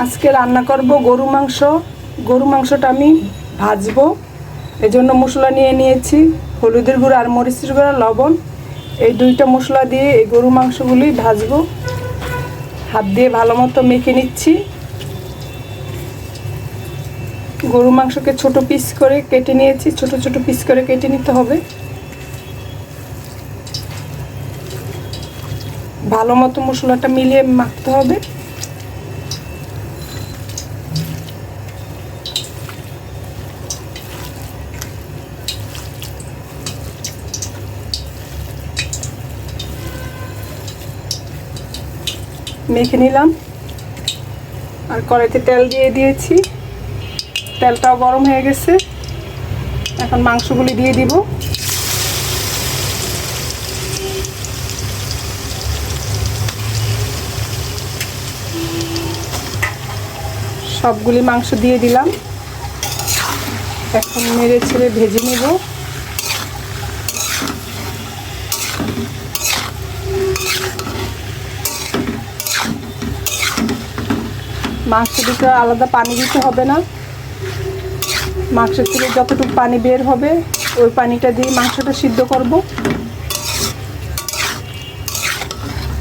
আজকে রান্না করব গরু মাংস। গরু মাংসটা আমি ভাজবো। এজন্য মশলা নিয়ে নিয়েছি, হলুদের গুঁড়ো আর মরিচের গুঁড়ো, লবণ। এই দুইটা মশলা দিয়ে এই গরু মাংসগুলি ভাজবো। হাত দিয়ে ভালো মতো মেখে নিচ্ছি। গরু মাংসকে ছোট পিস করে কেটে নিয়েছি, ছোট ছোট পিস করে কেটে নিতে হবে। ভালো মতো মশলাটা মিলিয়ে মাখতে হবে। মেখে নিলাম। আর কড়াইতে তেল দিয়ে দিয়েছি। তেলটাও গরম হয়ে গেছে। এখন মাংসগুলি দিয়ে দিব। সবগুলি মাংস দিয়ে দিলাম। এখন মেরে ছেড়ে ভেজে নেব। মাংস দুটো আলাদা পানি দিতে হবে না। মাংসের থেকে যতটুকু পানি বের হবে, ওই পানিটা দিয়ে মাংসটা সিদ্ধ করব।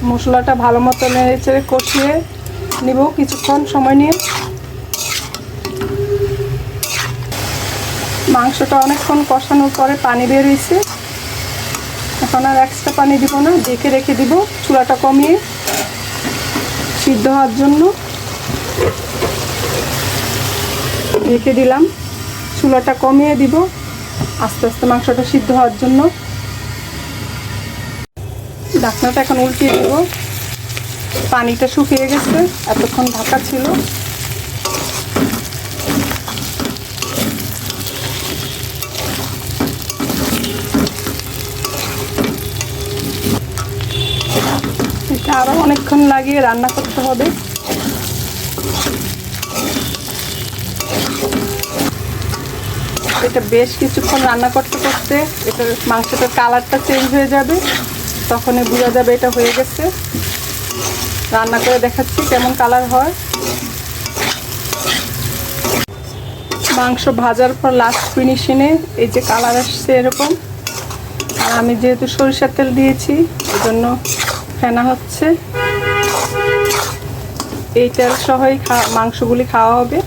মশলাটা ভালো মতো নেড়ে কষিয়ে নিব কিছুক্ষণ সময় নিয়ে। মাংসটা অনেকক্ষণ কষানোর পরে পানি বের হয়েছে। এখন আর এক্সট্রা পানি দিব না ডেকে রেখে দিব, চুলাটা কমিয়ে সিদ্ধ হওয়ার জন্য। রেখে দিলাম। চুলাটা কমিয়ে দিব। আস্তে আস্তে মাংসটা সিদ্ধ হওয়ার জন্য। ঢাকনাটা এখন উল্টিয়ে দেব। পানিটা শুকিয়ে গেছে, এতক্ষণ ঢাকা ছিল। এটা আরও অনেকক্ষণ লাগিয়ে রান্না করতে হবে। এটা বেশ কিছুক্ষণ রান্না করতে করতে এটা মাংসটার কালারটা চেঞ্জ হয়ে যাবে। তখনই বোঝা যাবে এটা হয়ে গেছে। রান্না করে দেখাচ্ছি কেমন কালার হয়। মাংস ভাজার পর লাস্ট ফিনিশিংয়ে এই যে কালার আসছে এরকম। আর আমি যেহেতু সরিষার তেল দিয়েছি এই জন্য ফেনা হচ্ছে। এই তেল সহই মাংসগুলি খাওয়া হবে।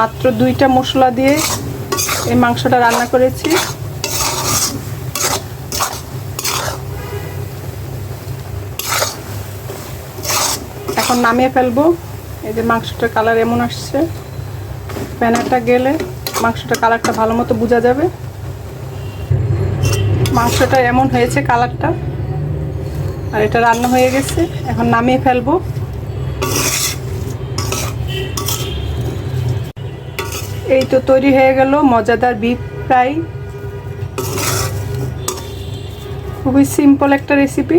মাত্র দুইটা মশলা দিয়ে এই মাংসটা রান্না করেছি। এখন নামিয়ে ফেলব। এই যে মাংসটার কালার এমন আসছে। প্যানাটা গেলে মাংসটার কালারটা ভালো মতো বোঝা যাবে। মাংসটা এমন হয়েছে কালারটা। আর এটা রান্না হয়ে গেছে। এখন নামিয়ে ফেলব। এই তো তৈরি হয়ে গেল মজাদার বিফ ফ্রাই খুবই সিম্পল একটা রেসিপি